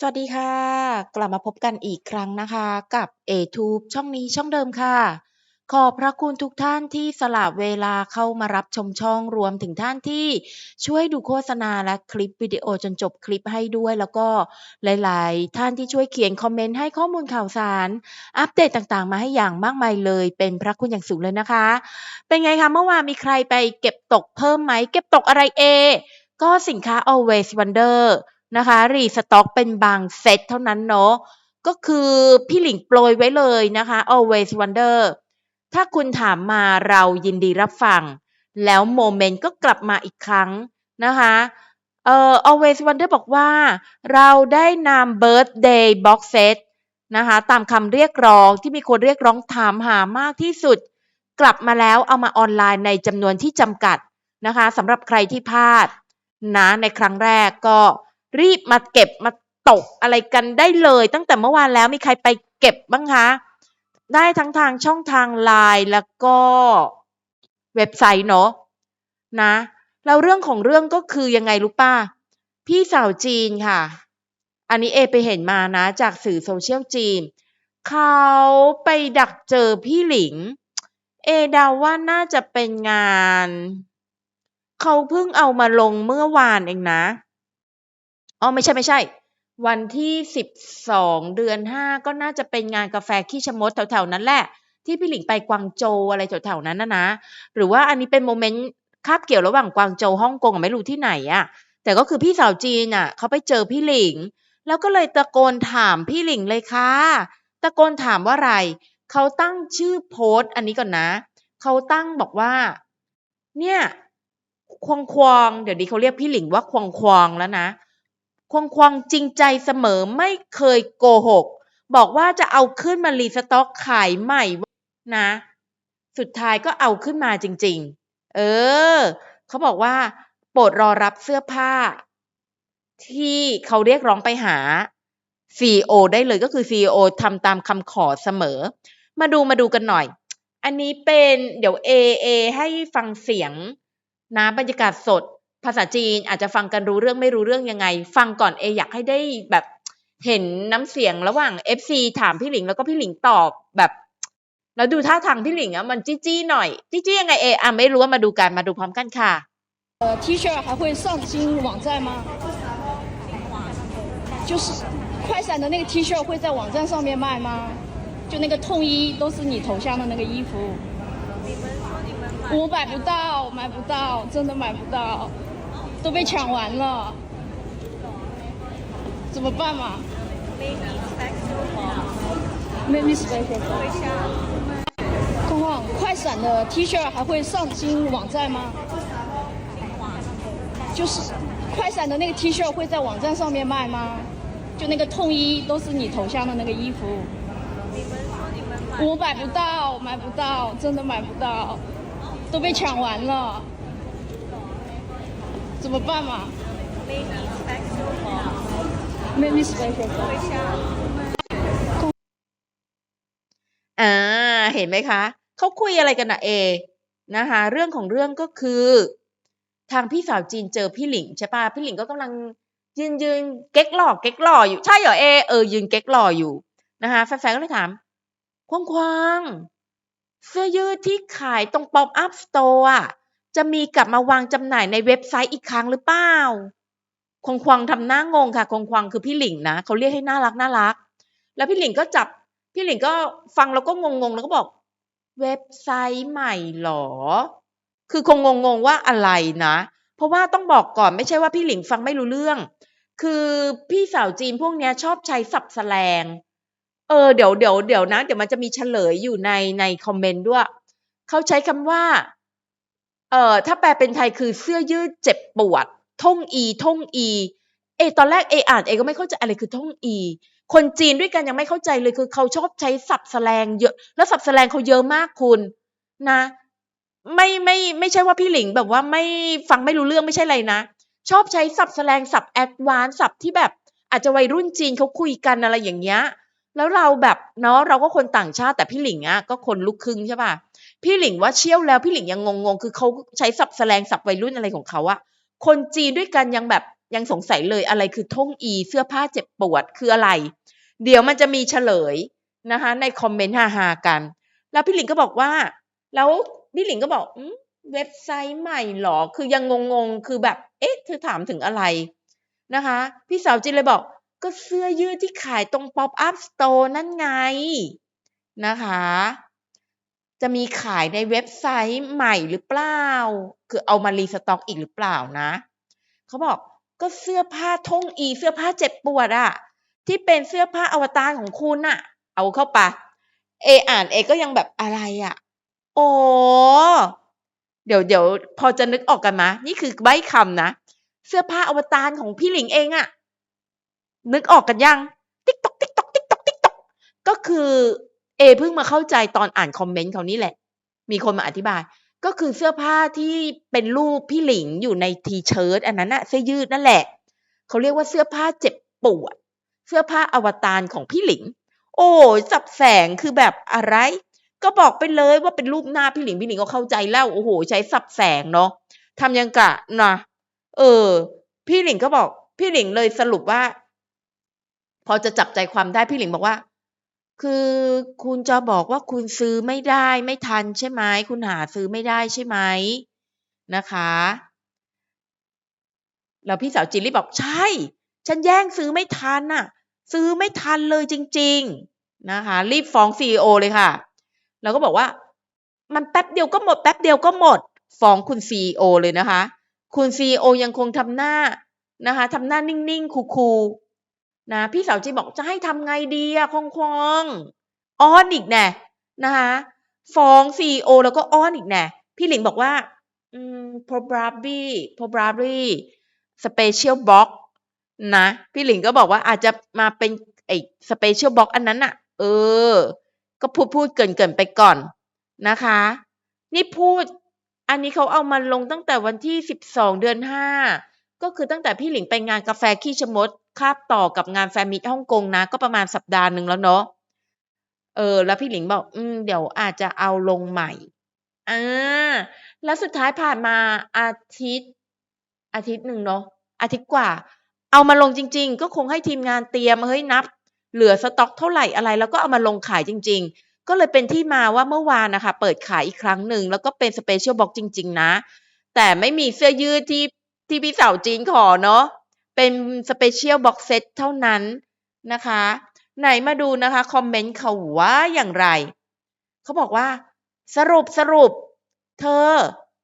สวัสดีค่ะ กลับมาพบกันอีกครั้งนะคะ กับ ATube ช่องนี้ช่องเดิมค่ะ ขอบพระคุณทุกท่านที่สละเวลาเข้ามารับชมช่องรวมถึงท่านที่ช่วยดูโฆษณาและคลิปวิดีโอจนจบคลิปให้ด้วย แล้วก็หลาย ๆ ท่านที่ช่วยเขียนคอมเมนต์ให้ข้อมูลข่าวสาร อัปเดตต่างๆ มาให้อย่างมากมายเลย เป็นพระคุณอย่างสูงเลยนะคะ เป็นไงคะเมื่อวานมีใครไปเก็บตกเพิ่มไหมเก็บตกอะไรเอ ก็สินค้า Always Wonder นะคะรีสต็อกเป็นบางเซตเท่านั้นเนาะก็คือพี่หลิงโปรยไว้เลยนะคะ Always Wonder ถ้าคุณถามมาเรายินดีรับฟัง แล้วโมเมนต์ก็กลับมาอีกครั้งนะคะเอ่อ Always Wonder บอกว่า เราได้นำ Birthday Box Set นะคะตามคำเรียกร้องที่มีคนเรียกร้องถามหามากที่สุด กลับมาแล้วเอามาออนไลน์ในจำนวนที่จำกัดนะคะสำหรับใครที่พลาดนะในครั้งแรกก็ รีบมาเก็บมาตกอะไรกันได้เลย ตั้งแต่เมื่อวานแล้วมีใครไปเก็บบ้างคะได้ทั้งทางช่องทางไลน์แล้วก็เว็บไซต์เนาะนะแล้วเรื่องของเรื่องก็คือยังไงรู้ป่ะพี่สาวจีนค่ะ อันนี้เอไปเห็นมานะ จากสื่อโซเชียลจีน เขาไปดักเจอพี่หลิง เอเดาว่าน่าจะเป็นงาน เขาเพิ่งเอามาลงเมื่อวานเองนะ อ๋อไม่ใช่ไม่ใช่ วันที่สิบสองเดือนห้าก็น่าจะเป็นงานกาแฟขี้ชะมดแถวๆนั้นแหละ ที่พี่หลิงไปกวางโจวอะไรแถวๆนั้นนะนะ หรือว่าอันนี้เป็นโมเมนต์คาบเกี่ยวระหว่างกวางโจวฮ่องกงอะไม่รู้ที่ไหนอะแต่ก็คือพี่สาวจีนอะเขาไปเจอพี่หลิง แล้วก็เลยตะโกนถามพี่หลิงเลยค่ะตะโกนถามว่าอะไรเขาตั้งชื่อโพสต์อันนี้ก่อนนะเขาตั้งบอกว่า เนี่ยควงควงเดี๋ยวนี้เขาเรียกพี่หลิงว่าควงควงแล้วนะ ควงควงจริงใจเสมอไม่เคยโกหก บอกว่าจะเอาขึ้นมารีสต็อกขายใหม่นะ สุดท้ายก็เอาขึ้นมาจริง ๆ เออ เขาบอกว่า โปรดรอรับเสื้อผ้า ที่เขาเรียกร้องไปหา CEO ได้เลยก็คือ CEO ทำตามคำขอเสมอ มาดูมาดูกันหน่อย อันนี้เป็นเดี๋ยว A A ให้ฟังเสียงนะบรรยากาศสด ภาษาจีนอาจจะฟังกันรู้เรื่องไม่รู้เรื่องยังไง ฟังก่อน A อยากให้ได้แบบเห็นน้ำเสียงระหว่าง FC ถามพี่หลิง แล้วก็พี่หลิงตอบแบบ แล้วดูท่าทางพี่หลิงอะมันจี้จี้หน่อย จี้จี้ยังไง A อ่ะไม่รู้ว่ามาดูกันมาดูพร้อมกันค่ะ 呃，T 恤还会上新网站吗？就是快闪的那个 T 恤会在网站上面卖吗？就那个痛衣都是你头像的那个衣服。我买不到，买不到，真的买不到， 都被抢完了，怎么办嘛？没没 special。况况，快闪的 T 恤还会上新网站吗？就是快闪的那个 T 恤会在网站上面卖吗？就那个痛衣都是你头像的那个衣服。我买不到，买不到，真的买不到，都被抢完了，怎么办嘛？没没 special。 อ่า เห็นไหมคะ เขาคุยอะไรกันอะเอ นะคะ เรื่องของเรื่องก็คือ ทางพี่สาวจีนเจอพี่หลิงใช่ปะพี่หลิงก็กำลังยืนยืนเก๊กหล่อเก๊กหล่ออยู่ ใช่เหรอเอ เออ ยืนเก๊กหล่ออยู่นะคะแฟนๆก็เลยถาม ควงควงเสื้อยืดที่ขายตรงป๊อปอัพสโตร์อะ จะมีกลับมาวางจำหน่ายในเว็บไซต์อีกครั้งหรือเปล่าคงควงทำหน้างงค่ะ คงควงคือพี่หลิงนะเขาเรียกให้น่ารักน่ารัก แล้วพี่หลิงก็จับ พี่หลิงก็ฟังแล้วก็งงๆแล้วก็บอก เว็บไซต์ใหม่หรอ คือคงงงๆว่าอะไรนะ เพราะว่าต้องบอกก่อนไม่ใช่ว่าพี่หลิงฟังไม่รู้เรื่อง คือพี่สาวจีนพวกเนี้ยชอบใช้ศัพท์แสลง เออเดี๋ยวเดี๋ยวเดี๋ยวนะ เดี๋ยวมันจะมีเฉลยอยู่ในในคอมเมนต์ด้วย เขาใช้คำว่า เอ่อถ้าแปลเป็นไทยคือเสื้อยืดเจ็บปวดท่งอีท่งอี เอ ตอนแรกเออ่านเอก็ไม่เข้าใจอะไรคือท่งอี คนจีนด้วยกันยังไม่เข้าใจเลยคือเขาชอบใช้ศัพท์แสลงเยอะ แล้วศัพท์แสลงเขาเยอะมากคุณนะ ไม่ไม่ไม่ใช่ว่าพี่หลิงแบบว่าไม่ฟังไม่รู้เรื่องไม่ใช่อะไรนะ ชอบใช้ศัพท์แสลงศัพท์แอดวานศัพท์ที่แบบ อาจจะวัยรุ่นจีนเขาคุยกันอะไรอย่างเงี้ยแล้วเราแบบเนาะเราก็คนต่างชาติแต่พี่หลิงอะก็คนลูกครึ่งใช่ป่ะ พี่หลิงว่าเชี่ยวแล้วพี่หลิงยังงงๆ คือเขาใช้ศัพท์แสลงศัพท์วัยรุ่นอะไรของเขาอะคนจีนด้วยกันยังแบบยังสงสัยเลยอะไรคือท่งอีเสื้อผ้าเจ็บปวดคืออะไร เดี๋ยวมันจะมีเฉลยนะคะ ในคอมเมนต์ฮาๆกัน แล้วพี่หลิงก็บอกว่า แล้วพี่หลิงก็บอกอเว็บไซต์ใหม่เหรอ คือยังงงๆ คือแบบ เอ๊ะ เธอถามถึงอะไรนะคะ พี่สาวจินเลยบอก ก็เสื้อยืดที่ขายตรง Pop Up Store นั่นไงนะคะ จะมีขายในเว็บไซต์ใหม่หรือเปล่า คือเอามารีสต็อกอีกหรือเปล่านะ เขาบอกก็เสื้อผ้าท่งอี เสื้อผ้าเจ็บปวดอะที่เป็นเสื้อผ้าอวตารของคุณอะเอาเข้าไปเออ่านเอก็ยังแบบอะไรอะโอ้เดี๋ยวเดี๋ยวพอจะนึกออกกันมะนี่คือใบคำนะ เสื้อผ้าอวตารของพี่หลิงเองอะนึกออกกันยัง ติ๊กตอกติ๊กตอกติ๊กตอกติ๊กตอกก็คือ เอเพิ่งมาเข้าใจตอนอ่านคอมเมนต์เขานี่แหละ มีคนมาอธิบาย ก็คือเสื้อผ้าที่เป็นรูปพี่หลิงอยู่ในทีเชิ้ตอันนั้นน่ะเสื้อยืดนั่นแหละเขาเรียกว่าเสื้อผ้าเจ็บปวด เสื้อผ้าอวตารของพี่หลิง โอ้จับแสงคือแบบอะไร ก็บอกไปเลยว่าเป็นรูปหน้าพี่หลิงพี่หลิงก็เข้าใจแล้วโอ้โห ใช้สับแสงเนาะทำยังกะนะเออ พี่หลิงก็บอก พี่หลิงเลยสรุปว่า พอจะจับใจความได้พี่หลิงบอกว่า คือคุณจะบอกว่าคุณซื้อไม่ได้ไม่ทันใช่ไหมคุณหาซื้อไม่ได้ใช่ไหมนะคะแล้วพี่สาวจินรีบบอกใช่ ฉันแย่งซื้อไม่ทันน่ะ ซื้อไม่ทันเลยจริง ๆนะคะ รีบฟ้องซีอเลยค่ะ แล้วก็บอกว่า มันแป๊บเดียวก็หมด แป๊บเดียวก็หมด ฟ้องคุณซีอเลยนะคะ คุณซีอยังคงทำหน้านะคะทำหน้านิ่งๆคูลๆ นะพี่สาวจีบอกจะให้ทำไงดีอะคงคงๆอ้อนอีกแน่นะคะฟ้องซีโอแล้วก็อ้อนอีกแน่พี่หลิงบอกว่าอืม probably probably special box นะ พี่หลิงก็บอกว่าอาจจะมาเป็นไอ้ special box อันนั้นอะเออ ก็พูดพูดเกินเกินไปก่อนนะคะ นี่พูดอันนี้เขาเอามาลงตั้งแต่วันที่สิบสองเดือนห้าก็คือตั้งแต่พี่หลิงไปงานกาแฟขี้ชมด คาบต่อกับงานแฟมิตฮ่องกงนะ ก็ประมาณสัปดาห์หนึ่งแล้วเนาะเออ แล้วพี่หลิงบอก อืม เดี๋ยวอาจจะเอาลงใหม่อ่าแล้วสุดท้ายผ่านมาอาทิตย์ อาทิตย์หนึ่งเนาะอาทิตย์กว่า เอามาลงจริง ๆ ก็คงให้ทีมงานเตรียมเฮ้ยนับ เหลือสต็อกเท่าไหร่อะไร แล้วก็เอามาลงขายจริง ๆ ก็เลยเป็นที่มาว่าเมื่อวานนะคะ เปิดขายอีกครั้งหนึ่งแล้วก็เป็นสเปเชียลบ็อกจริง ๆ นะ แต่ไม่มีเสื้อยืดที่ที่พี่สาวจีนขอเนาะ เป็นสเปเชียลบ็อกเซตเท่านั้นนะคะ ไหนมาดูนะคะ คอมเมนต์เขาว่าอย่างไร เขาบอกว่า สรุปสรุป เธอ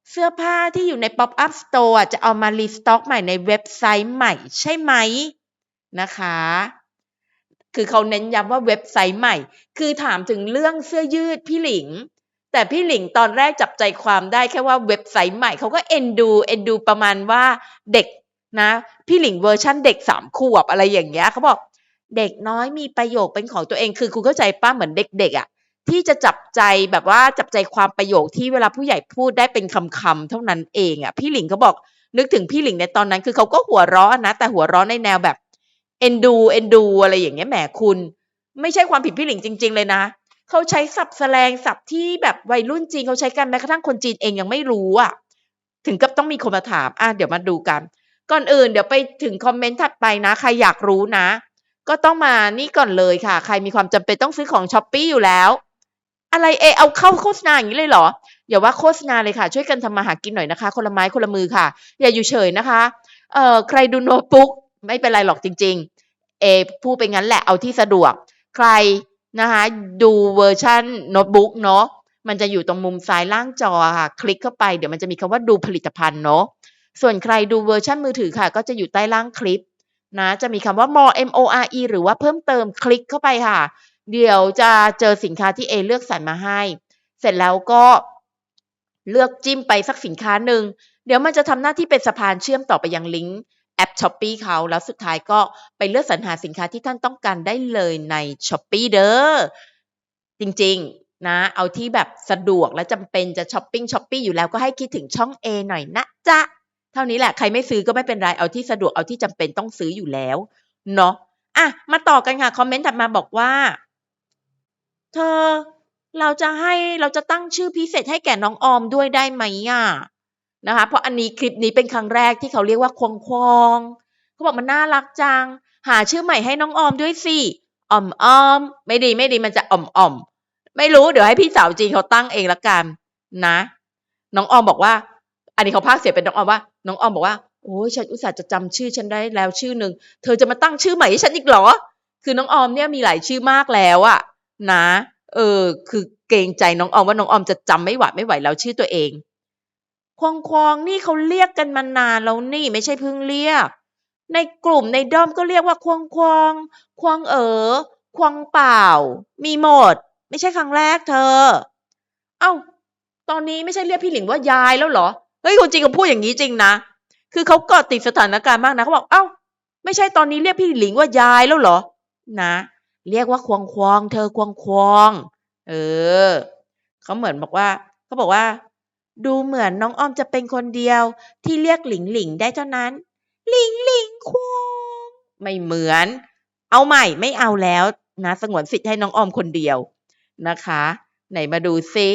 เสื้อผ้าที่อยู่ใน Pop Up Store อะจะเอามารีสต็อกใหม่ในเว็บไซต์ใหม่ใช่ไหมนะคะ คือเขาเน้นย้ำว่าเว็บไซต์ใหม่ คือถามถึงเรื่องเสื้อยืดพี่หลิง แต่พี่หลิงตอนแรกจับใจความได้แค่ว่าเว็บไซต์ใหม่ เขาก็เอ็นดู เอ็นดูประมาณว่าเด็ก นะพี่หลิงเวอร์ชั่นเด็กสามขวบอะไรอย่างเงี้ยเขาบอกเด็กน้อยมีประโยคเป็นของตัวเองคือคุณเข้าใจป้าเหมือนเด็กๆอะ่ะที่จะจับใจแบบว่าจับใจความประโยคที่เวลาผู้ใหญ่พูดได้เป็นคำๆเท่านั้นเองอะ่ะพี่หลิงเขาบอกนึกถึงพี่หลิงในตอนนั้นคือเขาก็หัวเราะนะ แต่หัวเราะในแนวแบบเอ็นดูเอ็นดูอะไรอย่างเงี้ยแหมคุณ ไม่ใช่ความผิดพี่หลิงจริง ๆ เลยนะเขาใช้ศัพท์แสลงศัพท์ที่แบบวัยรุ่นจีนเขาใช้กันแม้กระทั่งคนจีนเองยังไม่รู้อะถึงกับต้องมีคนมาถามอะเดี๋ยวมาดูกัน ก่อนอื่นเดี๋ยวไปถึงคอมเมนต์ถัดไปนะ ใครอยากรู้นะ ก็ต้องมานี่ก่อนเลยค่ะ ใครมีความจำเป็นต้องซื้อของช้อปปี้อยู่แล้ว อะไรเอเอาเข้าโฆษณาอย่างนี้เลยเหรอ อย่าว่าโฆษณาเลยค่ะ ช่วยกันทำมาหากินหน่อยนะคะ คนละไม้คนละมือค่ะ อย่าอยู่เฉยนะคะเอ่อใครดูโน้ตบุ๊กไม่เป็นไรหรอกจริง ๆ เอพูดไปงั้นแหละเอาที่สะดวก ใครนะคะดูเวอร์ชันโน้ตบุ๊กเนาะมันจะอยู่ตรงมุมซ้ายล่างจอค่ะ คลิกเข้าไปเดี๋ยวมันจะมีคำว่าดูผลิตภัณฑ์เนาะ ส่วนใครดูเวอร์ชันมือถือค่ะ ก็จะอยู่ใต้ล่างคลิปนะจะมีคำว่า more m o r e หรือว่าเพิ่มเติมคลิกเข้าไปค่ะ เดี๋ยวจะเจอสินค้าที่เอเลือกสรรมาให้ เสร็จแล้วก็เลือกจิ้มไปสักสินค้าหนึ่งเดี๋ยวมันจะทำหน้าที่เป็นสะพานเชื่อมต่อไปยังลิงก์แอป s h อ p e e เขาแล้วสุดท้ายก็ไปเลือกสรรหาสินค้าที่ท่านต้องการได้เลยใน s h อ p e e เด้อจริงๆ นะ เอาที่แบบสะดวกและจำเป็นจะช้อปปิ้งช้อปปี้อยู่แล้วก็ให้คิดถึงช่อง A หน่อยนะจ๊ะ เท่านี้แหละใครไม่ซื้อก็ไม่เป็นไรเอาที่สะดวกเอาที่จำเป็นต้องซื้ออยู่แล้วเนาะอะมาต่อกันค่ะคอมเมนต์ถัดมาบอกว่า เธอเราจะให้เราจะตั้งชื่อพิเศษให้แก่น้องออมด้วยได้ไหมอะนะคะเพราะอันนี้คลิปนี้เป็นครั้งแรกที่เขาเรียกว่าควงควงเขาบอกมันน่ารักจัง หาชื่อใหม่ให้น้องออมด้วยสิอ่อมออม ไม่ดีไม่ดีมันจะอ่อมอ่อมไม่รู้เดี๋ยวให้พี่สาวจีนเขาตั้งเองละกันนะ น้องออมบอกว่า อันนี้เขาพากเสียเป็นน้องออมว่า น้องออมบอกว่าโอ้ยฉันอุตส่าห์จะจำชื่อฉันได้แล้วชื่อหนึ่งเธอจะมาตั้งชื่อใหม่ให้ฉันอีกเหรอ คือน้องออมเนี่ยมีหลายชื่อมากแล้วอะนะ เออ คือเกรงใจน้องออมว่าน้องออมจะจำไม่หวาดไม่ไหวแล้วชื่อตัวเองควงควงนี่เขาเรียกกันมานานแล้วนี่ไม่ใช่เพิ่งเรียก ในกลุ่มในด้อมก็เรียกว่าควงควงควงเอ๋อควงเปล่า มีหมด ไม่ใช่ครั้งแรกเธอ เอ้า ตอนนี้ไม่ใช่เรียกพี่หลิงว่ายายแล้วเหรอ เฮ้ยคนจริงเขาพูดอย่างนี้จริงนะ คือเขากาะติดสถานการณ์มากนะเขาบอกเอ้า ไม่ใช่ตอนนี้เรียกพี่หลิงว่ายายแล้วเหรอ นะ เรียกว่าควงควงเธอควงควงเออเขาเหมือนบอกว่าเขาบอกว่า ดูเหมือนน้องอ้อมจะเป็นคนเดียว ที่เรียกหลิงหลิงได้เท่านั้น หลิงหลิงควงไม่เหมือน เอาใหม่ไม่เอาแล้วนะสงวนสิทธิ์ให้น้องอ้อมคนเดียวนะคะ ไหนมาดูซิ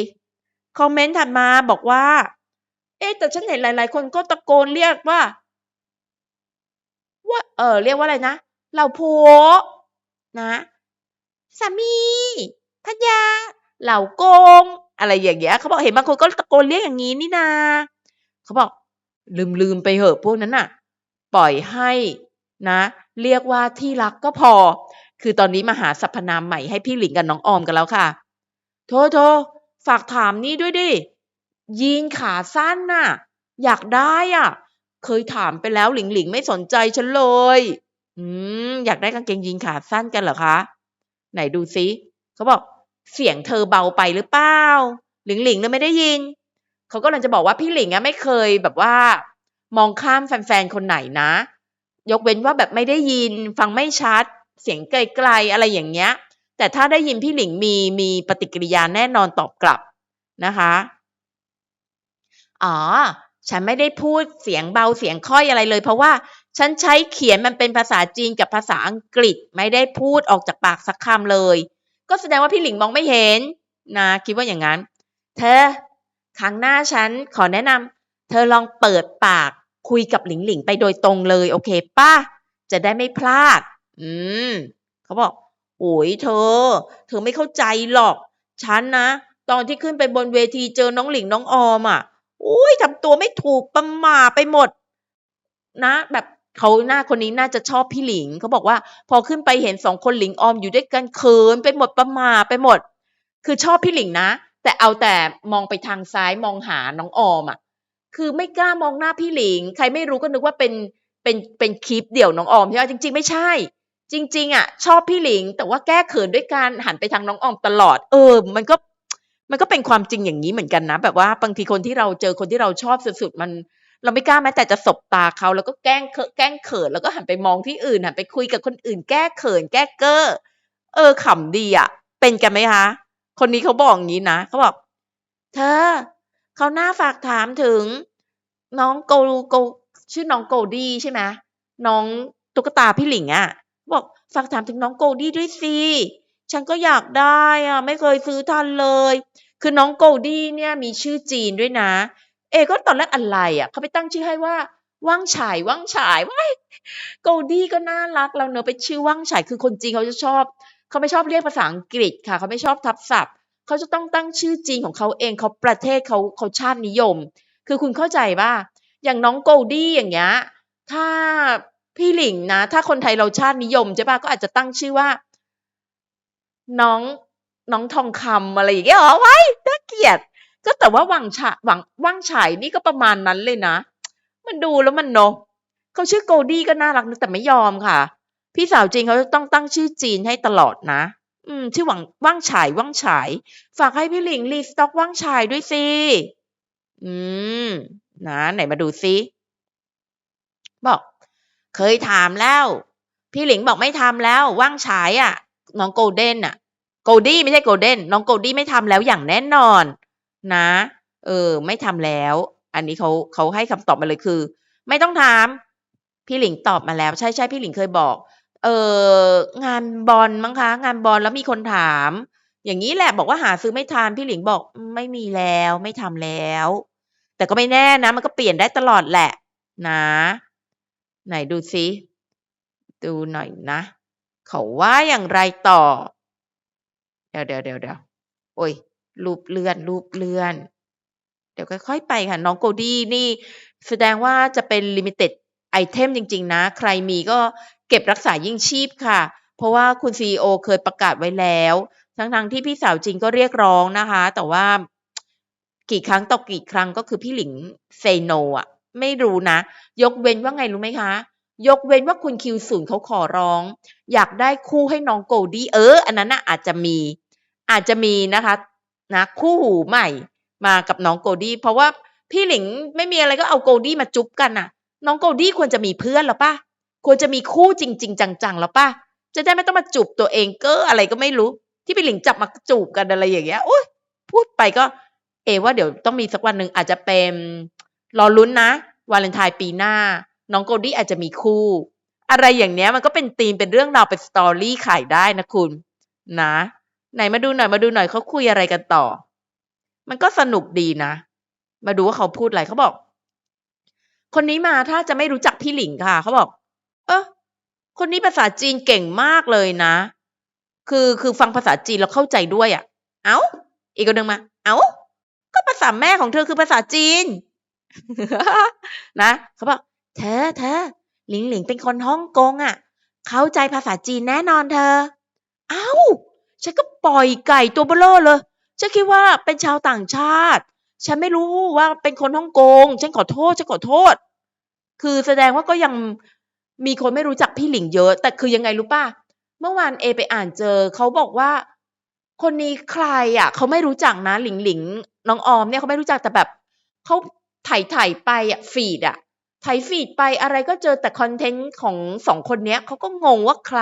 คอมเมนต์ถัดมาบอกว่า เอ๊ะแต่ฉันเห็นหลาย ๆ คนก็ตะโกนเรียกว่า ว่า เออเรียกว่าอะไรนะเหล่าผัวนะสามีพัญญาเหล่าโกง อะไรอย่างเงี้ยเขาบอกเห็นบางคนก็ตะโกนเรียกอย่างนี้นี่นาเขาบอก ลืมลืมไปเหอะพวกนั้นน่ะ ปล่อยให้นะ เรียกว่าที่รักก็พอ คือตอนนี้มาหาสรรพนามใหม่ให้พี่หลิงกับน้องออมกันแล้วค่ะ โทโทฝากถามนี่ด้วยดิ ยีนขาสั้นน่ะ อยากได้อะ เคยถามไปแล้วหลิงหลิงไม่สนใจฉันเลย อืม อยากได้กางเกงยีนขาสั้นกันเหรอคะ ไหนดูซิเขาบอก เสียงเธอเบาไปหรือเปล่า หลิงหลิงเนี่ยไม่ได้ยิน เขาก็เลยจะบอกว่าพี่หลิงอะไม่เคยแบบว่า มองข้ามแฟนๆคนไหนนะ ยกเว้นว่าแบบไม่ได้ยิน ฟังไม่ชัด เสียงไกลๆอะไรอย่างเงี้ย แต่ถ้าได้ยินพี่หลิงมีมีปฏิกิริยาแน่นอนตอบกลับนะคะ อ๋อ ฉันไม่ได้พูดเสียงเบาเสียงค่อยอะไรเลย เพราะว่าฉันใช้เขียนมันเป็นภาษาจีนกับภาษาอังกฤษไม่ได้พูดออกจากปากสักคำเลย ก็แสดงว่าพี่หลิงมองไม่เห็นนะคิดว่าอย่างนั้น เธอ ครั้งหน้าฉันขอแนะนำเธอลองเปิดปากคุยกับหลิงหลิงไปโดยตรงเลยโอเคป้าจะได้ไม่พลาด อืมเขาบอกโอ้ยเธอ เธอไม่เข้าใจหรอก ฉันนะ ตอนที่ขึ้นไปบนเวทีเจอน้องหลิงน้องออมอะ อุ้ยทำตัวไม่ถูกประหมาไปหมด นะ แบบเขาหน้าคนนี้น่าจะชอบพี่หลิงเขาบอกว่า พอขึ้นไปเห็นสองคนหลิงออมอยู่ด้วยกันเขินไปหมดประหมาไปหมด คือชอบพี่หลิงนะ แต่เอาแต่มองไปทางซ้ายมองหาน้องออมอะ คือไม่กล้ามองหน้าพี่หลิง ใครไม่รู้ก็นึกว่าเป็นเป็นเป็นคลิปเดี่ยวน้องออมใช่ไหมจริง ๆ ไม่ใช่ จริง ๆอะ ชอบพี่หลิง แต่ว่าแก้เขินด้วยการหันไปทางน้องออมตลอด เออ มันก็ มันก็เป็นความจริงอย่างนี้เหมือนกันนะ แบบว่าบางทีคนที่เราเจอคนที่เราชอบสุดๆมัน เราไม่กล้าแม้แต่จะสบตาเขาแล้วก็แกล้งเแกล้งเขินแล้วก็หันไปมองที่อื่นหันไปคุยกับคนอื่น แก้เขิน แก้เก้อเออขำดีอะ เป็นกันไหมคะคนนี้เขาบอกอย่างนี้นะเขาบอก เธอเขาหน้าฝากถามถึง น้องโกโกชื่อน้องโกดี้ใช่ไหมน้องตุ๊กตาพี่หลิงอะ่ะบอกฝากถามถึงน้องโกดี้ด้วยสิ ฉันก็อยากได้อะ ไม่เคยซื้อทันเลย คือน้องโกดี้เนี่ยมีชื่อจีนด้วยนะ เอก็ตอนแรกอะไรอะเขาไปตั้งชื่อให้ว่าว่างฉายว่างฉายว้ายโกดี้ก็น่ารักเราเนอะไปชื่อว่างฉายคือคนจีนเขาจะชอบ เขาไม่ชอบเรียกภาษาอังกฤษค่ะ เขาไม่ชอบทับศัพท์เขาจะต้องตั้งชื่อจีนของเขาเองเขาประเทศเขาเขาชาตินิยม คือคุณเข้าใจป่ะอย่างน้องโกดี้อย่างเงี้ยถ้าพี่หลิงนะ ถ้าคนไทยเราชาตินิยมใช่ป่ะก็อาจจะตั้งชื่อว่า น้องน้องทองคำอะไรอย่างเงี้ยเหรอไว้น่าเกลียด ก็แต่ว่าวังฉะวังว่างฉายนี่ก็ประมาณนั้นเลยนะ มันดูแล้วมันเนาะเขาชื่อโกดี้ก็น่ารักนะแต่ไม่ยอมค่ะ พี่สาวจริงเขาจะต้องตั้งชื่อจีนให้ตลอดนะ อืม ชื่อหวังว่างฉายว่างฉาย ฝากให้พี่หลิงรีสต็อกว่างฉายด้วยสิ อืม นะ ไหนมาดูซิบอก เคยถามแล้ว พี่หลิงบอกไม่ทำแล้ว ว่างฉายอะ น้องโกลเด้นอะ โกลดี้ไม่ใช่โกลเด้นน้องโกลดี้ไม่ทำแล้วอย่างแน่นอน นะ เออ ไม่ทำแล้ว อันนี้เขาเขาให้คำตอบมาเลยคือ ไม่ต้องถาม พี่หลิงตอบมาแล้ว ใช่ใช่พี่หลิงเคยบอก เอองานบอลมั้งคะ งานบอลแล้วมีคนถาม อย่างนี้แหละบอกว่าหาซื้อไม่ทันพี่หลิงบอกไม่มีแล้วไม่ทำแล้ว แต่ก็ไม่แน่นะ มันก็เปลี่ยนได้ตลอดแหละ นะ ไหนดูซิดูหน่อยนะ เขาว่าอย่างไรต่อ เดี๋ยวเดี๋ยวเดี๋ยวเดี๋ยวโอ้ยรูปเลื่อนรูปเลื่อน เดี๋ยวค่อยๆไปค่ะ น้องโกดี้นี่ แสดงว่าจะเป็น limited item จริง ๆ นะ ใครมีก็เก็บรักษายิ่งชีพค่ะ เพราะว่าคุณซีโอเคยประกาศไว้แล้ว ทั้งๆที่พี่สาวจริงก็เรียกร้องนะคะ แต่ว่ากี่ครั้งต่อกี่ครั้งก็คือพี่หลิง say no อะไม่รู้นะ ยกเว้นว่าไงรู้ไหมคะ ยกเว้นว่าคุณคิวศูนย์เขาขอร้อง อยากได้คู่ให้น้องโกดี้เออ อันนั้นน่ะอาจจะมี อาจจะมีนะคะนะคู่หูใหม่มากับน้องโกดี้เพราะว่าพี่หลิงไม่มีอะไรก็เอาโกดี้มาจุ๊บกันน่ะ น้องโกดี้ควรจะมีเพื่อนแล้วป่ะควรจะมีคู่จริง ๆ จังๆแล้วป่ะจะได้ไม่ต้องมาจูบตัวเองเก็อะไรก็ไม่รู้ ที่พี่หลิงจับมาจูบกันอะไรอย่างเงี้ยโอ้ยพูดไปก็ เอว่าเดี๋ยวต้องมีสักวันหนึ่งอาจจะเป็นรอลุ้นนะวาเลนไทน์ปีหน้า น้องโกดี้อาจจะมีคู่ อะไรอย่างเนี้ยมันก็เป็นธีมเป็นเรื่องราวเป็นสตอรี่ขายได้นะคุณนะ ไหนมาดูหน่อยมาดูหน่อยเขาคุยอะไรกันต่อ มันก็สนุกดีนะ มาดูว่าเขาพูดอะไรเขาบอก คนนี้มาถ้าจะไม่รู้จักพี่หลิงค่ะเขาบอก เออคนนี้ภาษาจีนเก่งมากเลยนะ คือคือฟังภาษาจีนแล้วเข้าใจด้วยอะ่ะ เอ้า อีกคนหนึ่งมา เอ้า ก็ภาษาแม่ของเธอคือภาษาจีน นะเขาบอกเธอเธอหลิงหลิงเป็นคนฮ่องกงอะ่ะ เข้าใจภาษาจีนแน่นอนเธอ เอ้า ฉันก็ปล่อยไก่ตัวเบลอเลย ฉันคิดว่าเป็นชาวต่างชาติ ฉันไม่รู้ว่าเป็นคนฮ่องกง ฉันขอโทษ ฉันขอโทษ คือแสดงว่าก็ยังมีคนไม่รู้จักพี่หลิงเยอะ แต่คือยังไงรู้ป่ะ เมื่อวานเอไปอ่านเจอ เขาบอกว่า คนนี้ใครอะ เขาไม่รู้จักนะหลิงหลิงน้องออมเนี่ยเขาไม่รู้จักแต่แบบเขาถ่ายถ่ายไปอะฟีดอะถ่ายฟีดไปอะไรก็เจอแต่คอนเทนต์ของสองคนเนี้ยเขาก็งงว่าใคร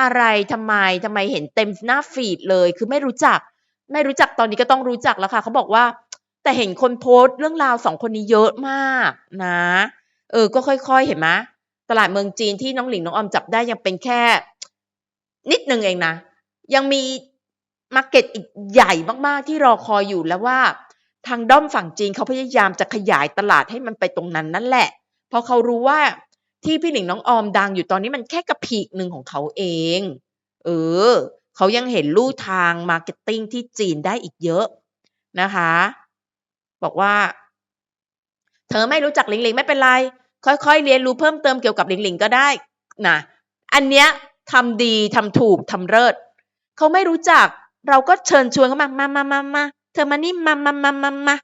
อะไรทำไมทำไมเห็นเต็มหน้าฟีดเลย คือไม่รู้จัก ไม่รู้จักตอนนี้ก็ต้องรู้จักแล้วค่ะเขาบอกว่า แต่เห็นคนโพสต์เรื่องราวสองคนนี้เยอะมากนะ เออ ก็ค่อยๆเห็นไหมตลาดเมืองจีนที่น้องหลิงน้องออมจับได้ยังเป็นแค่ นิดนึงเองนะ ยังมีมาร์เก็ตอีกใหญ่มากๆที่รอคอยอยู่แล้วว่า ทางด้อมฝั่งจีนเขาพยายามจะขยายตลาดให้มันไปตรงนั้นนั่นแหละ เพราะเขารู้ว่า ที่พี่หลิงน้องออมดังอยู่ตอนนี้มันแค่กระพีกหนึ่งของเขาเอง เออ เขายังเห็นลู่ทางมาร์เก็ตติ้งที่จีนได้อีกเยอะนะคะ บอกว่า เธอไม่รู้จักหลิงหลิงไม่เป็นไร ค่อยๆ เรียนรู้เพิ่มเติมเกี่ยวกับหลิงหลิงก็ได้นะอันเนี้ยทำดีทำถูกทำเลิศเขาไม่รู้จัก เราก็เชิญชวนเขามามามามามาเธอมานี่มามามามามา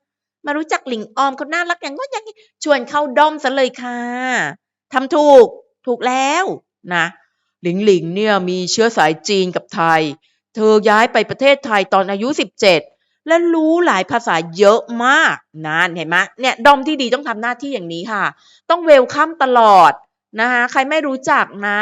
มารู้จักหลิงออมเขาน่ารักอย่างงี้อย่างนี้ชวนเข้าด้อมซะเลยค่ะ ทำถูก ถูกแล้วนะ หลิงหลิงเนี่ยมีเชื้อสายจีนกับไทย เธอย้ายไปประเทศไทยตอนอายุสิบเจ็ดและรู้หลายภาษาเยอะมากนานเห็นไหมเนี่ยดอมที่ดีต้องทำหน้าที่อย่างนี้ค่ะ ต้องเวลคัมตลอดนะคะใครไม่รู้จักนะ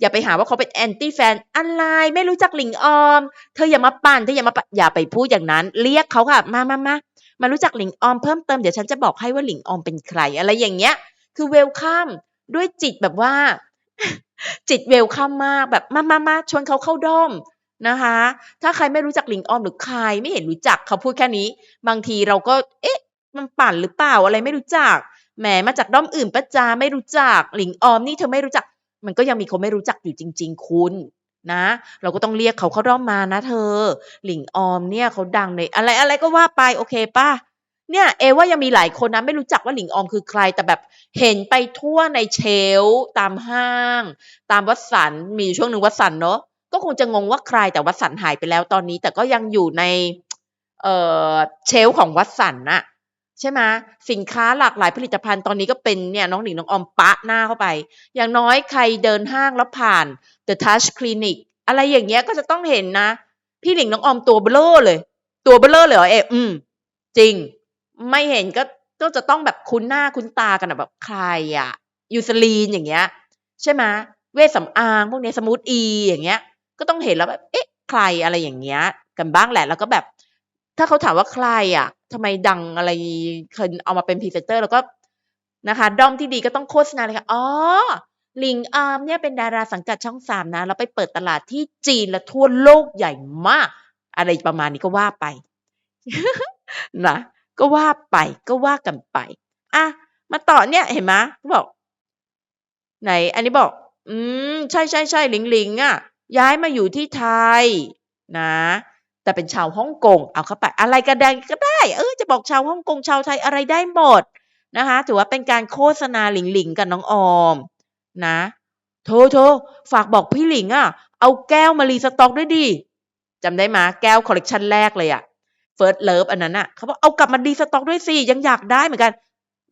อย่าไปหาว่าเขาเป็นแอนตี้แฟนอะไรไม่รู้จักหลิงออม เธออย่ามาปั่นเธออย่ามาอย่าไปพูดอย่างนั้น เรียกเขาค่ะ มามามามารู้จักหลิงออมเพิ่มเติมเดี๋ยวฉันจะบอกให้ว่าหลิงออมเป็นใครอะไรอย่างเงี้ย คือเวลคัม ด้วยจิตแบบว่า จิตเวลคัมมากแบบมามามาชวนเขาเข้าด้อมนะคะ ถ้าใครไม่รู้จักหลิงออมหรือใครไม่เห็นรู้จักเขาพูดแค่นี้ บางทีเราก็ เอ๊ะ มันปั่นหรือเปล่าอะไรไม่รู้จักแหมมาจากด้อมอื่นป้าจาไม่รู้จักหลิงออมนี่เธอไม่รู้จัก มันก็ยังมีคนไม่รู้จักอยู่จริง ๆ คุณนะ เราก็ต้องเรียกเขาเข้าด้อมมานะ เธอหลิงออมเนี่ยเขาดังในอะไรอะไรก็ว่าไปโอเคป่ะ เนี่ยเอว่ายังมีหลายคนนะไม่รู้จักว่าหลิงออมคือใคร แต่แบบเห็นไปทั่วในเชล์ตามห้าง ตามวัดสันมีช่วงหนึ่งวัดสันเนอะก็คงจะงงว่าใครแต่วัดสันหายไปแล้วตอนนี้ แต่ก็ยังอยู่ในเอ่อเชล์ของวัดสันน่ะใช่ไหมสินค้าหลากหลายผลิตภัณฑ์ตอนนี้ก็เป็นเนี่ยน้องหนิงน้องออมปะหน้าเข้าไป อย่างน้อยใครเดินห้างแล้วผ่าน The Touch Clinic อะไรอย่างเงี้ยก็จะต้องเห็นนะ พี่หลิงน้องออมตัวเบลอเลย ตัวเบลอเลยเหรอเออืมจริง ไม่เห็นก็ก็จะต้องแบบคุ้นหน้าคุ้นตากันอะแบบใครอะยูซลีนอย่างเงี้ย ใช่ไหมเวชสำอางพวกนี้สมูทอีอย่างเงี้ย ก็ต้องเห็นแล้วแบบเอ๊ะใครอะไรอย่างเงี้ย กันบ้างแหละแล้วก็แบบ ถ้าเขาถามว่าใครอะทำไมดังอะไรเคยเอามาเป็นพรีเซนเตอร์ แล้วก็นะคะ ด้อมที่ดีก็ต้องโฆษณาเลยค่ะอ๋อหลิงอาร์มเนี่ยเป็นดาราสังกัดช่องสามนะ แล้วไปเปิดตลาดที่จีนและทั่วโลกใหญ่มาก อะไรประมาณนี้ก็ว่าไปนะ ก็ว่าไปก็ว่ากันไปอะมาต่อเนี่ยเห็นไหมเขาบอก ไหน อันนี้บอก อืมใช่ใช่ใช่หลิงหลิงอะ ย้ายมาอยู่ที่ไทย นะ แต่เป็นชาวฮ่องกงเอาเข้าไป อะไรก็ได้ก็ได้เออจะบอกชาวฮ่องกงชาวไทยอะไรได้หมดนะคะ ถือว่าเป็นการโฆษณาหลิงหลิงกับน้องออม นะโทโทฝากบอกพี่หลิงอะ เอาแก้วมารีสต็อกด้วยดิจำได้ไหมแก้วคอลเลกชันแรกเลยอะ เฟิร์สเลิฟอันนั้นอะเขาบอกเอากลับมารีสต็อกด้วยสิยังอยากได้เหมือนกัน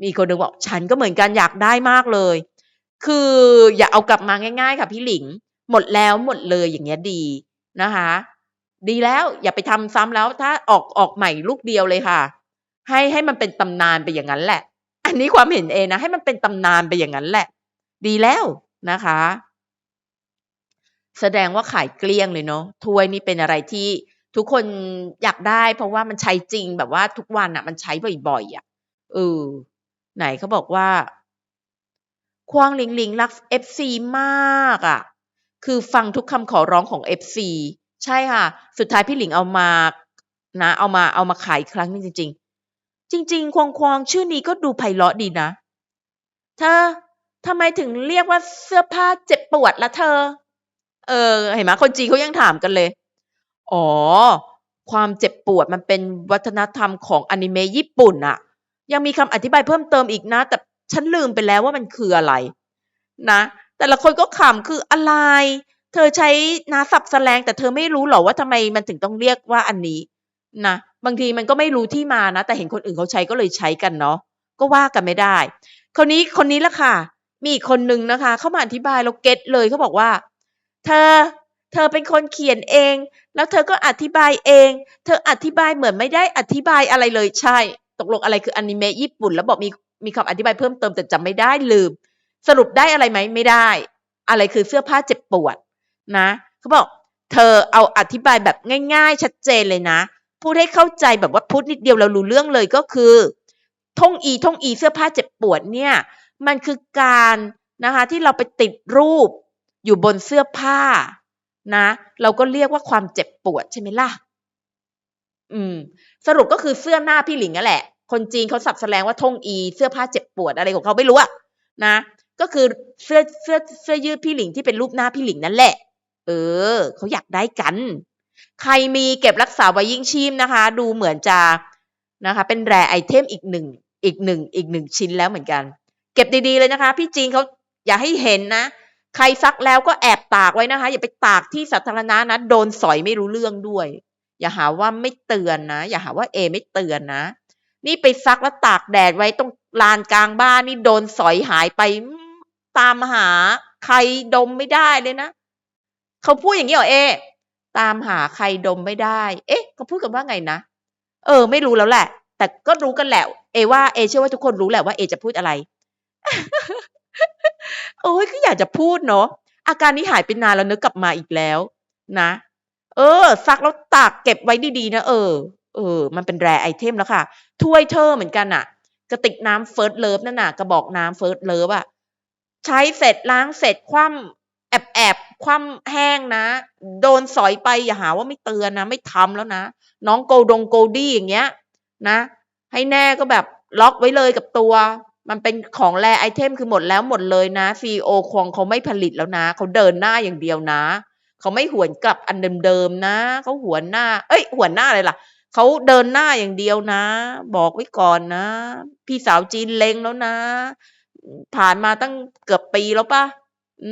มีคนหนึ่งบอกฉันก็เหมือนกันอยากได้มากเลย คืออย่าเอากลับมาง่าย ๆ ค่ะพี่หลิง หมดแล้วหมดเลยอย่างเงี้ยดีนะคะ ดีแล้วอย่าไปทำซ้ำแล้วถ้าออกออกใหม่ลูกเดียวเลยค่ะ ให้ให้มันเป็นตำนานไปอย่างนั้นแหละ อันนี้ความเห็นเองนะให้มันเป็นตำนานไปอย่างนั้นแหละ ดีแล้วนะคะ แสดงว่าขายเกลี้ยงเลยเนาะถ้วยนี่เป็นอะไรที่ ทุกคนอยากได้เพราะว่ามันใช้จริงแบบว่าทุกวันอะมันใช้บ่อยๆอะเออไหนเขาบอกว่า ควางหลิงหลิงรัก FC มากอะคือฟังทุกคำขอร้องของ FC ใช่ค่ะ สุดท้ายพี่หลิงเอามานะเอามาเอามาขายครั้งนึงจริง ๆ จริง ๆ ควงควงชื่อนี้ก็ดูไพเราะดีนะเธอทำไมถึงเรียกว่าเสื้อผ้าเจ็บปวดละเธอ เออ เห็นไหมคนจีนเขายังถามกันเลย อ๋อ ความเจ็บปวดมันเป็นวัฒนธรรมของอนิเมะญี่ปุ่นอะยังมีคำอธิบายเพิ่มเติมอีกนะ แต่ฉันลืมไปแล้วว่ามันคืออะไร นะ แต่ละคนก็ขำคืออะไร เธอใช้นาศัพท์แสลง แต่เธอไม่รู้หรอว่าทำไมมันถึงต้องเรียกว่าอันนี้ นะ บางทีมันก็ไม่รู้ที่มานะ แต่เห็นคนอื่นเขาใช้ก็เลยใช้กันเนาะ ก็ว่ากันไม่ได้ คนนี้คนนี้ละค่ะ มีอีกคนนึงนะคะ เข้ามาอธิบายเราเก็ตเลยเขาบอกว่า เธอ เธอเป็นคนเขียนเอง แล้วเธอก็อธิบายเอง เธออธิบายเหมือนไม่ได้อธิบายอะไรเลยใช่ ตกลงอะไรคืออนิเมะญี่ปุ่น แล้วบอกมีมีคำอธิบายเพิ่มเติมแต่จำไม่ได้ลืม สรุปได้อะไรไหมไม่ได้ อะไรคือเสื้อผ้าเจ็บปวดนะเขาบอก เธอเอาอธิบายแบบง่าย ๆ ชัดเจนเลยนะ พูดให้เข้าใจแบบว่าพูดนิดเดียวเรารู้เรื่องเลยก็คือท่องอีท่องอีเสื้อผ้าเจ็บปวดเนี่ย มันคือการนะคะที่เราไปติดรูปอยู่บนเสื้อผ้า นะ เราก็เรียกว่าความเจ็บปวดใช่ไหมล่ะ อืม สรุปก็คือเสื้อหน้าพี่หลิงนั่นแหละ คนจีนเขาสับแสลงว่าท่งอี เสื้อผ้าเจ็บปวดอะไรของเขาไม่รู้อะนะ ก็คือเสื้อเสื้อเสื้อยืดพี่หลิงที่เป็นรูปหน้าพี่หลิงนั่นแหละ เออเขาอยากได้กัน ใครมีเก็บรักษาไว้ยิ่งชีพนะคะ ดูเหมือนจะนะคะ เป็นแร่ไอเทมอีกหนึ่งอีกหนึ่งอีกหนึ่งชิ้นแล้วเหมือนกัน เก็บดีๆเลยนะคะ พี่จีนเขาอย่าให้เห็นนะ ใครซักแล้วก็แอบตากไว้นะคะ อย่าไปตากที่สาธารณะนะโดนสอยไม่รู้เรื่องด้วย อย่าหาว่าไม่เตือนนะ อย่าหาว่าเอไม่เตือนนะ นี่ไปซักแล้วตากแดดไว้ตรงลานกลางบ้านนี่โดนสอยหายไปตามหา ใครดมไม่ได้เลยนะเขาพูดอย่างนี้เหรอเอ ตามหาใครดมไม่ได้ เอ๊ะเขาพูดกันว่าไงนะเออ ไม่รู้แล้วแหละ แต่ก็รู้กันแหละ เอว่าเอเชื่อว่าทุกคนรู้แหละว่าเอจะพูดอะไร โอ้ยก็อยากจะพูดเนาะอาการนี้หายไปนานแล้วนึกกลับมาอีกแล้ว นะ เออ ซักแล้วตากเก็บไว้ดีๆนะเออ เออ มันเป็นแรไอเทมแล้วค่ะ ถ้วยเธอเหมือนกันอะกระติกน้ำเฟิร์สเลิฟนั่นน่ะกระบอกน้ำเฟิร์สเลิฟอะใช้เสร็จล้างเสร็จคว่ำแอบแอบคว่ำแห้งนะ โดนสอยไปอย่าหาว่าไม่เตือนนะ ไม่ทำแล้วนะ น้องโกดงโกดี้อย่างเงี้ย นะ ให้แน่ก็แบบล็อกไว้เลยกับตัว มันเป็นของแรไอเทมคือหมดแล้วหมดเลยนะซีโอควงเขาไม่ผลิตแล้วนะ เขาเดินหน้าอย่างเดียวนะ เขาไม่หวนกลับอันเดิมๆนะ เขาหวนหน้า เอ้ย หวนหน้าอะไรล่ะ เขาเดินหน้าอย่างเดียวนะ บอกไว้ก่อนนะ พี่สาวจีนเล็งแล้วนะ ผ่านมาตั้งเกือบปีแล้วปะ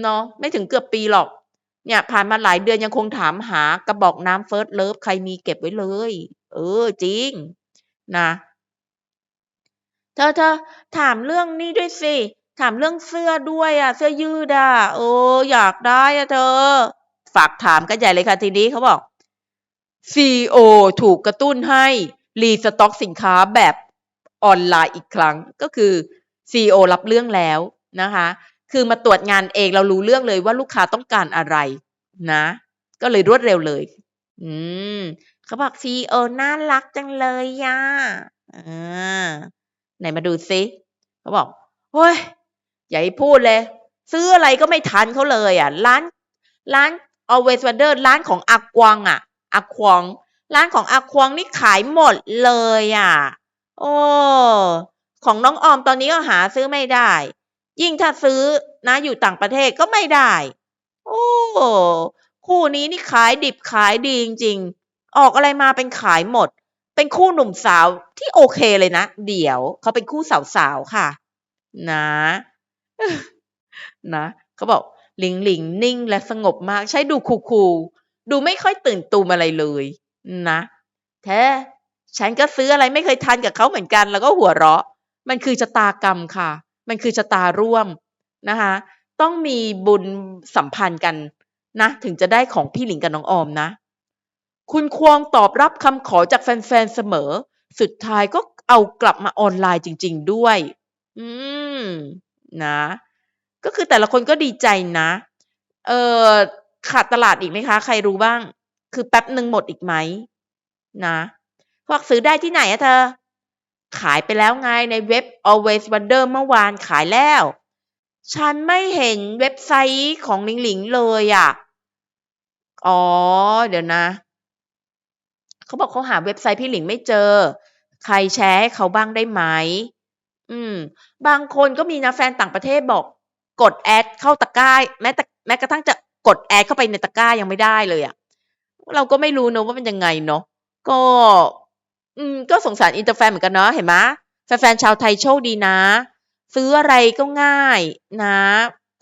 เนาะไม่ถึงเกือบปีหรอก เนี่ย ผ่านมาหลายเดือนยังคงถามหากระบอกน้ำเฟิร์สเลิฟใครมีเก็บไว้เลย เออ จริง นะ เธอเธอถามเรื่องนี้ด้วยสิ ถามเรื่องเสื้อด้วยอะ เสื้อยืดอะโอ้อยากได้อะเธอ ฝากถามกันใหญ่เลยค่ะทีนี้เขาบอก CEO ถูกกระตุ้นให้รีสต็อกสินค้าแบบออนไลน์อีกครั้งก็คือ CEO รับเรื่องแล้วนะคะ คือมาตรวจงานเองเรารู้เรื่องเลยว่าลูกค้าต้องการอะไรนะ ก็เลยรวดเร็วเลย อืมเขาบอก CEO น่ารักจังเลยย่ะอ่า ไหนมาดูซิเขาบอกเฮ้ยอย่าให้พูดเลย ซื้ออะไรก็ไม่ทันเขาเลยอะ ร้าน ร้าน Always Wonder ร้านของอากวางอะอาควงร้านของอาควงนี่ขายหมดเลยอะ โอ้ของน้องออมตอนนี้ก็หาซื้อไม่ได้ ยิ่งถ้าซื้อนะอยู่ต่างประเทศก็ไม่ได้ โอ้คู่นี้นี่ขายดิบขายดีจริงๆออกอะไรมาเป็นขายหมด เป็นคู่หนุ่มสาวที่โอเคเลยนะ เดี๋ยวเขาเป็นคู่สาวๆค่ะ นะ นะเขาบอกหลิงหลิงนิ่งและสงบมาก ใช้ดูคูลๆดูไม่ค่อยตื่นตูมอะไรเลย นะแท้ฉันก็ซื้ออะไรไม่เคยทันกับเขาเหมือนกัน แล้วก็หัวเราะ มันคือชะตากรรมค่ะ มันคือชะตาร่วมนะคะต้องมีบุญสัมพันธ์กันนะ ถึงจะได้ของพี่หลิงกับน้องออมนะ คุณควงตอบรับคำขอจากแฟนๆเสมอ สุดท้ายก็เอากลับมาออนไลน์จริง ๆ ด้วย อืม นะ ก็คือแต่ละคนก็ดีใจนะ เออขาดตลาดอีกไหมคะ ใครรู้บ้าง คือแป๊บหนึ่งหมดอีกไหม นะพวกซื้อได้ที่ไหนอะเธอ ขายไปแล้วไงในเว็บ Always Wonder เมื่อวานขายแล้ว ฉันไม่เห็นเว็บไซต์ของหลิงหลิงเลยอะอ๋อ เดี๋ยวนะ เขาบอกเขาหาเว็บไซต์พี่หลิงไม่เจอ ใครแชร์ให้เขาบ้างได้ไหมอืม บางคนก็มีนะแฟนต่างประเทศบอก กดแอดเข้าตะกร้าแม้แต่แม้กระทั่งจะกดแอดเข้าไปในตะกร้ายังไม่ได้เลยอะเราก็ไม่รู้เนอะว่ามันยังไงเนาะก็ อืม ก็สงสารอินเตอร์แฟนเหมือนกันเนาะเห็นไหมแฟนๆชาวไทยโชคดีนะ ซื้ออะไรก็ง่ายนะ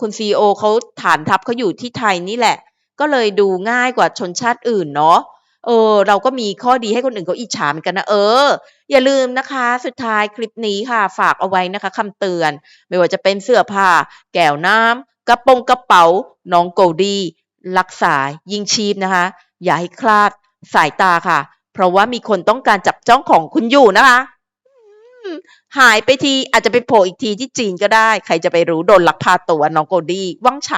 คุณซีโอเขาฐานทัพเขาอยู่ที่ไทยนี่แหละ ก็เลยดูง่ายกว่าชนชาติอื่นเนาะ เออ เราก็มีข้อดีให้คนอื่นเขาอิจฉาเหมือนกันนะเออ อย่าลืมนะคะ สุดท้ายคลิปนี้ค่ะ ฝากเอาไว้นะคะคำเตือน ไม่ว่าจะเป็นเสื้อผ้า แก้วน้ำกระโปรงกระเป๋า น้องโกลดี้รักษายิ่งชีพนะคะ อย่าให้คลาดสายตาค่ะ เพราะว่ามีคนต้องการจับจ้องของคุณอยู่นะคะหายไปทีอาจจะไปโผล่อีกทีที่จีนก็ได้ ใครจะไปรู้โดนลักพาตัวน้องโกลดี้ว่างไฉ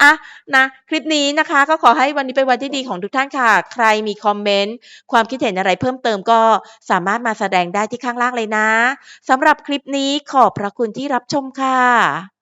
อะนะคลิปนี้นะคะ ก็ขอให้วันนี้เป็นวันที่ดีของทุกท่านค่ะ ใครมีคอมเมนต์ความคิดเห็นอะไรเพิ่มเติมก็สามารถมาแสดงได้ที่ข้างล่างเลยนะสำหรับคลิปนี้ขอบพระคุณที่รับชมค่ะ